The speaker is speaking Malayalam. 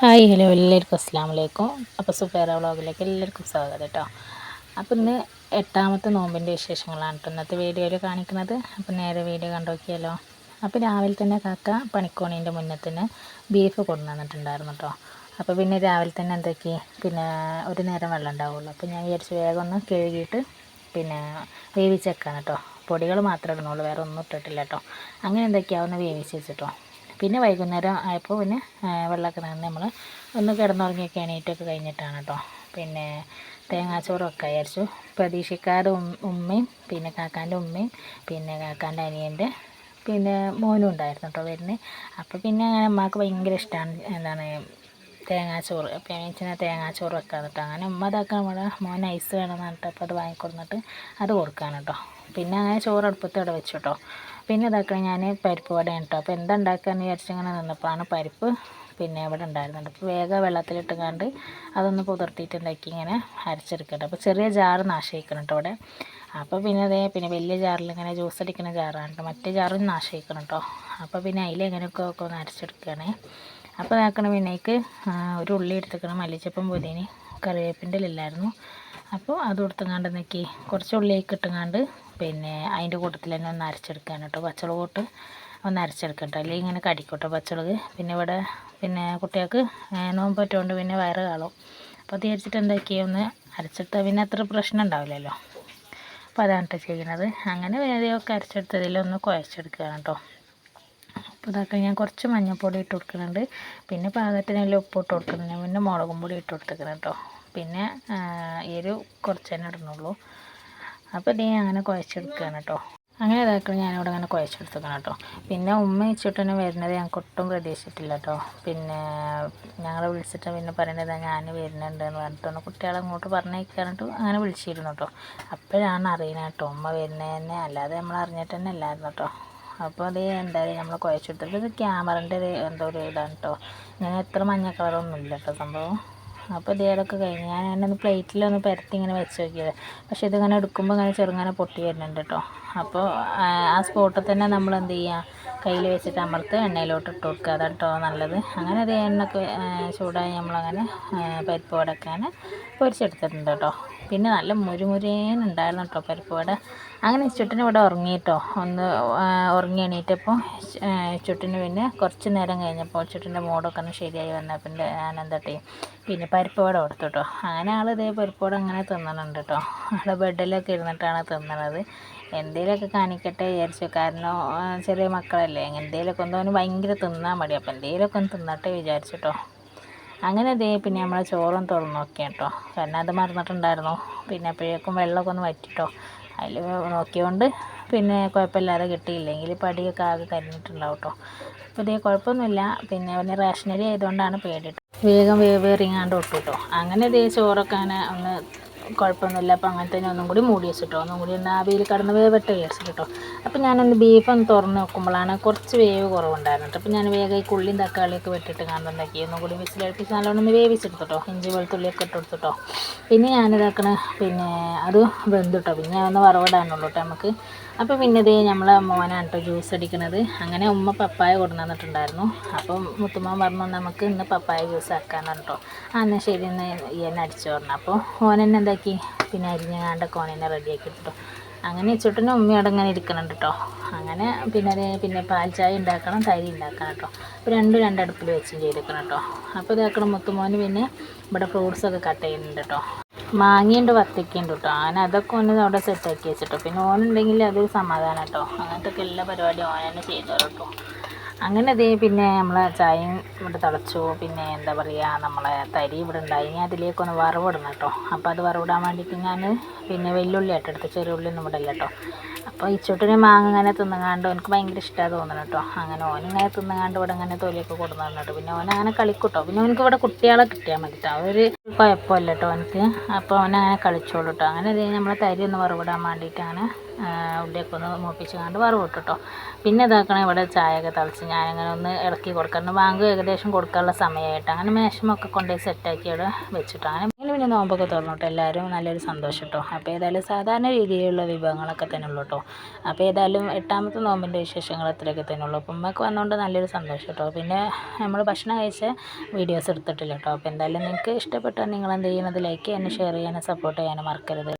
ഹായ് ഹലോ എല്ലാവർക്കും അസ്സാം വലൈക്കും അപ്പോൾ സുഫേറ വ്ളോഗിലേക്ക് എല്ലാവർക്കും സ്വാഗതം കേട്ടോ അപ്പോൾ ഇന്ന് എട്ടാമത്തെ നോമ്പിന്റെ വിശേഷങ്ങളാണ് കേട്ടോ ഇന്നത്തെ വീഡിയോയിൽ കാണിക്കുന്നത്. അപ്പോൾ നേരെ വീഡിയോ കണ്ടു അപ്പോൾ രാവിലെ തന്നെ കാക്ക പണിക്കോണീന്റെ മുന്നേ തന്നെ ബീഫ് കൊണ്ടു വന്നിട്ടുണ്ടായിരുന്നു കേട്ടോ അപ്പോൾ പിന്നെ രാവിലെ തന്നെ എന്തൊക്കെ? പിന്നെ ഒരു നേരം വെള്ളം ഉണ്ടാവുള്ളൂ. അപ്പോൾ ഞാൻ വിചാരിച്ചു വേഗം ഒന്ന് കഴുകിയിട്ട് പിന്നെ വേവിച്ചേക്കാണ് കേട്ടോ പൊടികൾ മാത്രമേ ഇടുന്നുള്ളൂ വേറെ ഒന്നും ഇട്ടിട്ടില്ല കേട്ടോ അങ്ങനെ എന്തൊക്കെയാവുന്ന വേവിച്ച് വെച്ചിട്ടോ? പിന്നെ വൈകുന്നേരം ആയപ്പോൾ പിന്നെ വെള്ളമൊക്കെ നിന്ന് നമ്മൾ ഒന്ന് കിടന്നുറങ്ങിയൊക്കെ എണീറ്റൊക്കെ കഴിഞ്ഞിട്ടാണ് കേട്ടോ പിന്നെ തേങ്ങാച്ചോറൊക്കെ വിചാരിച്ചു. പ്രതീക്ഷിക്കാതെ ഉമ്മയും പിന്നെ കാക്കാന്റെ ഉമ്മയും പിന്നെ കാക്കാന്റെ അനിയന്റെ പിന്നെ മോനും ഉണ്ടായിരുന്നു കേട്ടോ വരുന്നത് അപ്പോൾ പിന്നെ അങ്ങനെ അമ്മയ്ക്ക് ഭയങ്കര ഇഷ്ടമാണ് എന്താണ് തേങ്ങാച്ചോറ്. അപ്പോൾ ഞാൻ വെച്ചാൽ തേങ്ങാച്ചോറ് വെക്കാൻ കേട്ടോ അങ്ങനെ ഉമ്മ അതാക്കാൻ ഇവിടെ മോൻ ഐസ് വേണമെന്ന് പറഞ്ഞിട്ട് അപ്പോൾ അത് വാങ്ങിക്കൊടുന്നിട്ട് അത് കൊടുക്കാൻ കേട്ടോ പിന്നെ അങ്ങനെ ചോറ് അടുപ്പത്ത് ഇവിടെ വെച്ചു കേട്ടോ പിന്നെ ഇതാക്കണം ഞാൻ പരിപ്പ് വടയാണ് കേട്ടോ അപ്പോൾ എന്താ ഉണ്ടാക്കുകയെന്ന് വിചാരിച്ചിങ്ങനെ നിന്നപ്പോഴാണ് പരിപ്പ് പിന്നെ ഇവിടെ ഉണ്ടായിരുന്നുണ്ട് അപ്പോൾ വേഗം വെള്ളത്തിലിട്ടുകാണ്ട് അതൊന്ന് പുതിർത്തിയിട്ട് ഉണ്ടാക്കി ഇങ്ങനെ അരച്ചെടുക്കട്ടെ അപ്പോൾ ചെറിയ ജാറ് നാശിക്കണം കേട്ടോ ഇവിടെ. അപ്പോൾ പിന്നെ അതേ പിന്നെ വലിയ ജാറിൽ ഇങ്ങനെ ജ്യൂസ് അടിക്കുന്ന ജാറാണ് കേട്ടോ മറ്റേ ജാറും നാശിക്കണം കേട്ടോ അപ്പോൾ പിന്നെ അതിൽ എങ്ങനെയൊക്കെ ഒക്കെ ഒന്ന് അരച്ചെടുക്കുകയാണേ അപ്പോൾ ഇതാക്കണം പിന്നേക്ക് ഒരു ഉള്ളി എടുത്തേക്കണം. മല്ലിച്ചപ്പം പുതിനി കറിവേപ്പിന്റെ ഇല്ലായിരുന്നു അപ്പോൾ അത് കൊടുത്തങ്ങാണ്ട് നോക്കി. കുറച്ച് ഉള്ളിലേക്ക് ഇട്ടങ്ങാണ്ട് പിന്നെ അതിന്റെ കൂട്ടത്തിൽ തന്നെ ഒന്ന് അരച്ചെടുക്കാൻ കേട്ടോ. പച്ചളക് ഇട്ട് ഒന്ന് അരച്ചെടുക്കട്ടോ അല്ലെങ്കിൽ ഇങ്ങനെ കടിക്കട്ടോ പച്ചളക് പിന്നെ ഇവിടെ പിന്നെ കുട്ടികൾക്ക് നോമ്പ് പറ്റുകൊണ്ട് പിന്നെ വയറ് കാളും. അപ്പോൾ തീരച്ചിട്ട് എന്താക്കി? ഒന്ന് അരച്ചെടുത്താൽ പിന്നെ അത്ര പ്രശ്നം ഉണ്ടാവില്ലല്ലോ. അപ്പോൾ അതാണ് കേട്ടോ ചെയ്യുന്നത് അങ്ങനെ വേദയൊക്കെ അരച്ചെടുത്തതിലൊന്ന് കുഴച്ചെടുക്കുകയാണ് കേട്ടോ അപ്പോൾ ഇതൊക്കെ ഞാൻ കുറച്ച് മഞ്ഞൾപ്പൊടി ഇട്ട് കൊടുക്കുന്നുണ്ട്. പിന്നെ പാകത്തിനെല്ലാം ഉപ്പ് ഇട്ട് കൊടുക്കുന്നുണ്ട്. പിന്നെ മുളകും പൊടി ഇട്ട് കൊടുത്തേക്കണം കേട്ടോ പിന്നെ എരിവ് കുറച്ച് തന്നെ ഇടണുള്ളൂ അപ്പോൾ ഇതേ അങ്ങനെ കുഴച്ചെടുക്കുകയാണ് കേട്ടോ അങ്ങനെ ഇതാക്കണം ഞാനിവിടെ അങ്ങനെ കുഴച്ചെടുത്തേക്കണം കേട്ടോ പിന്നെ ഉമ്മ വെച്ചിട്ട് വരുന്നത് ഞങ്ങൾക്ക് ഒട്ടും പ്രതീക്ഷിച്ചിട്ടില്ല കേട്ടോ പിന്നെ ഞങ്ങളെ വിളിച്ചിട്ട് പിന്നെ പറയുന്നത് ഞാൻ വരുന്നുണ്ട് എന്ന് പറഞ്ഞിട്ടൊന്ന് കുട്ടികളെ അങ്ങോട്ട് പറഞ്ഞേക്കാനിട്ട് അങ്ങനെ വിളിച്ചിരുന്നു കേട്ടോ അപ്പോഴാണ് അറിയുന്നത് കേട്ടോ ഉമ്മ വരുന്നത് തന്നെ അല്ലാതെ നമ്മൾ അറിഞ്ഞിട്ട് തന്നെ അല്ലായിരുന്നു കേട്ടോ അപ്പോൾ അത് എന്തായാലും നമ്മൾ കുഴച്ചെടുത്തിട്ട് ഇത് ക്യാമറന്റെ ഒരു എന്തോ ഒരു ഇതാണ് കേട്ടോ ഞാൻ എത്ര മഞ്ഞ കളറൊന്നും ഇല്ല കേട്ടോ സംഭവം. അപ്പോൾ ഇതേതൊക്കെ കഴിഞ്ഞു. ഞാൻ എന്നൊന്ന് പ്ലേറ്റിലൊന്ന് പരത്തി ഇങ്ങനെ വെച്ച് നോക്കിയത്. പക്ഷേ ഇതിങ്ങനെ എടുക്കുമ്പോൾ ഇങ്ങനെ ചെറുങ്ങനെ പൊട്ടി വരുന്നുണ്ട് കേട്ടോ അപ്പോൾ ആ സ്പോട്ടിൽ തന്നെ നമ്മൾ എന്ത് ചെയ്യുക കയ്യിൽ വെച്ചിട്ട് അമർത്ത് എണ്ണയിലോട്ട് ഇട്ട് കൊടുക്കുക. അതാണ് കേട്ടോ നല്ലത്. അങ്ങനെ അത് എണ്ണയൊക്കെ ചൂടായി നമ്മളങ്ങനെ പരിപ്പ് വടക്കാൻ പൊരിച്ചെടുത്തിട്ടുണ്ട് കേട്ടോ പിന്നെ നല്ല മുരുമുരേനുണ്ടായിരുന്നു കേട്ടോ പരിപ്പ് വട. അങ്ങനെ ചുട്ടിന് ഇവിടെ ഉറങ്ങിയിട്ടോ. ഒന്ന് ഉറങ്ങി എണീറ്റപ്പോൾ ചുട്ടിന് പിന്നെ കുറച്ച് നേരം കഴിഞ്ഞപ്പോൾ ചുട്ടിന്റെ മൂടൊക്കെ ഒന്ന് ശരിയായി വന്നാൽ പിന്നെ എന്താ പിന്നെ പരിപ്പ് വട കൊടുത്തു കേട്ടോ അങ്ങനെ ആൾ ഇതേ പരിപ്പ് വട അങ്ങനെ തിന്നണുണ്ട് കേട്ടോ ആൾ ബെഡിലൊക്കെ ഇരുന്നിട്ടാണ് തിന്നണത്. എന്തെങ്കിലുമൊക്കെ കാണിക്കട്ടെ വിചാരിച്ചു. കാരണം ചെറിയ മക്കളല്ലേ. എന്തെങ്കിലുമൊക്കെ ഒന്ന് ഭയങ്കര തിന്നാൻ മതി അപ്പോൾ എന്തെങ്കിലുമൊക്കെ ഒന്ന് തിന്നട്ടെ വിചാരിച്ചു കേട്ടോ അങ്ങനെ ദേ പിന്നെ നമ്മൾ ചോറും തുറന്നു നോക്കി കേട്ടോ കാരണം അത് മറന്നിട്ടുണ്ടായിരുന്നു. പിന്നെ അപ്പോഴേക്കും വെള്ളമൊക്കെ ഒന്ന് വറ്റിട്ടോ. അതിൽ നോക്കിയോണ്ട് പിന്നെ കുഴപ്പമില്ലാതെ കിട്ടിയില്ലെങ്കിൽ പടിയൊക്കെ ആകെ കരിഞ്ഞിട്ടുണ്ടാവും കേട്ടോ അപ്പോൾ ഇതേ കുഴപ്പമൊന്നുമില്ല. പിന്നെ പിന്നെ റേഷനറി ആയതുകൊണ്ടാണ് പേടിട്ടോ. വേഗം വേവേറിങ്ങാണ്ട് ഒട്ടു കേട്ടോ അങ്ങനെ ഇതേ ചോറൊക്കെ അങ്ങനെ ഒന്ന് കുഴപ്പമൊന്നുമില്ല. അപ്പോൾ അങ്ങനെ തന്നെ ഒന്നും കൂടി മൂടി വെച്ചിട്ടോ. ഒന്നും കൂടി ഒന്ന് ആവിയിൽ കടന്ന് വേവട്ടെ വിചാരിച്ചു കേട്ടോ അപ്പോൾ ഞാനൊന്ന് ബീഫ് ഒന്ന് തുറന്ന് നോക്കുമ്പോഴാണ് കുറച്ച് വേവ് കുറവുണ്ടായിരുന്നു അപ്പോൾ ഞാൻ വേഗം ഈ കുള്ളിയും തക്കാളിയൊക്കെ വെട്ടിട്ട് കാണുന്നുണ്ടാക്കി ഒന്നും കൂടി വിസിലടുപ്പിച്ച് നല്ലോണം ഒന്ന് വേവിച്ചെടുത്തോ ഇഞ്ചി വെളുത്തുള്ളിയൊക്കെ ഇട്ട് കൊടുത്തിട്ടോ. പിന്നെ ഞാനിതാക്കണ പിന്നെ അത് വെന്തിട്ടോ. പിന്നെ ഒന്ന് വറവിടാനുള്ളൂ കേട്ടോ നമുക്ക്. അപ്പോൾ പിന്നെ ഇതേ നമ്മളെ മോനാണ് ജ്യൂസ് അടിക്കണത്. അങ്ങനെ ഉമ്മ പപ്പായ കൊണ്ടു തന്നിട്ടുണ്ടായിരുന്നു. അപ്പം മുത്തുമ്മ പറഞ്ഞു നമുക്ക് ഇന്ന് പപ്പായ ജ്യൂസ് ആക്കാനാണ് കേട്ടോ ആ എന്നാൽ ശരി. ഇന്ന് ഈ എന്നെ അടിച്ചു പറഞ്ഞു. അപ്പോൾ ഓൻ എന്താക്കി പിന്നെ അരിഞ്ഞാണ്ടൊക്കെ കോണിനെ റെഡിയാക്കി കേട്ടോ അങ്ങനെ ചുട്ടിനും ഉമ്മയോടെ ഇങ്ങനെ ഇരിക്കണം കേട്ടോ അങ്ങനെ പിന്നെ അത് പിന്നെ പാൽ ചായ ഉണ്ടാക്കണം തരി ഉണ്ടാക്കണം കേട്ടോ അപ്പോൾ രണ്ടും രണ്ടടുപ്പിൽ വെച്ചും ചെയ്തേക്കണം കേട്ടോ അപ്പോൾ ഇതാക്കണം മുത്തുമോന് പിന്നെ ഇവിടെ ഫ്രൂട്ട്സൊക്കെ കട്ട് ചെയ്യുന്നുണ്ട് കേട്ടോ മാങ്ങയുണ്ട് വത്തക്കയുണ്ട് കേട്ടോ അങ്ങനെ അതൊക്കെ ഒന്ന് അവിടെ സെറ്റാക്കി വെച്ചിട്ടോ. പിന്നെ ഓനുണ്ടെങ്കിൽ അതൊരു സമാധാനം കേട്ടോ അങ്ങനത്തെ ഒക്കെ എല്ലാ പരിപാടിയും ഓൻ തന്നെ ചെയ്തു കേട്ടോ അങ്ങനെ ദേ പിന്നെ നമ്മൾ ചായയും ഇവിടെ തിളച്ചു. പിന്നെ എന്താ പറയുക നമ്മളെ തരി ഇവിടെ ഉണ്ടായി. ഇനി അതിലേക്കൊന്ന് വറവിടണം കേട്ടോ. അപ്പോൾ അത് വറവിടാൻ വേണ്ടിയിട്ട് ഞാൻ പിന്നെ വെല്ലുള്ളി ആയിട്ട് എടുത്ത്. ചെറിയ ഉള്ളി ഒന്നും ഇവിടെ ഇല്ല കേട്ടോ അപ്പോൾ ഇച്ചോട്ടിന് മാങ്ങ ഇങ്ങനെ തിന്നുകാണ്ട് എനിക്ക് ഭയങ്കര ഇഷ്ടമാണ് തോന്നണം കേട്ടോ. അങ്ങനെ ഓനിങ്ങനെ തിന്നുകാണ്ട് ഇവിടെ ഇങ്ങനെ തൊലിയൊക്കെ കൊടുന്നു കേട്ടോ പിന്നെ ഓൻ അങ്ങനെ കളിക്കൂട്ടോ. പിന്നെ ഓനക്ക് ഇവിടെ കുട്ടികളെ കിട്ടിയാൽ മതി കേട്ടോ ഒരു കുഴപ്പമില്ല കേട്ടോ എനിക്ക്. അപ്പോൾ അങ്ങനെ കളിച്ചോളൂ കേട്ടോ അങ്ങനെ നമ്മളെ തരി ഒന്ന് വറവിടാൻ വേണ്ടിയിട്ട് അങ്ങനെ ഉള്ളിയൊക്കെ ഒന്ന് മൂപ്പിച്ച് കണ്ട് വറവ് കേട്ടോ പിന്നെ ഇതാക്കണം ഇവിടെ ചായയൊക്കെ തളിച്ച് ഞാനങ്ങനെ ഒന്ന് ഇളക്കി കൊടുക്കണം ബാങ്ക് ഏകദേശം കൊടുക്കാനുള്ള സമയമായിട്ട്. അങ്ങനെ മേശമൊക്കെ കൊണ്ടുപോയി സെറ്റാക്കി അവിടെ വെച്ചിട്ടാണ് പിന്നെ നോമ്പൊക്കെ തുറന്നു എല്ലാവരും നല്ലൊരു സന്തോഷം കേട്ടോ അപ്പോൾ ഏതായാലും സാധാരണ രീതിയിലുള്ള വിഭവങ്ങളൊക്കെ തന്നെ ഉള്ളൂ കേട്ടോ അപ്പോൾ ഏതായാലും എട്ടാമത്തെ നോമ്പിന്റെ വിശേഷങ്ങൾ അത്രയൊക്കെ തന്നെ ഉള്ളൂ അപ്പം ഉമ്മക്ക് വന്നുകൊണ്ട് നല്ലൊരു സന്തോഷം കേട്ടോ പിന്നെ നമ്മൾ ഭക്ഷണം കഴിച്ച വീഡിയോസ് എടുത്തിട്ടില്ല കേട്ടോ അപ്പോൾ എന്തായാലും നിങ്ങൾക്ക് ഇഷ്ടപ്പെട്ടാൽ നിങ്ങൾ എന്ത് ചെയ്യുന്നത്? ലൈക്ക് ചെയ്യാനും ഷെയർ ചെയ്യാനും സപ്പോർട്ട് ചെയ്യാനും മറക്കരുത്.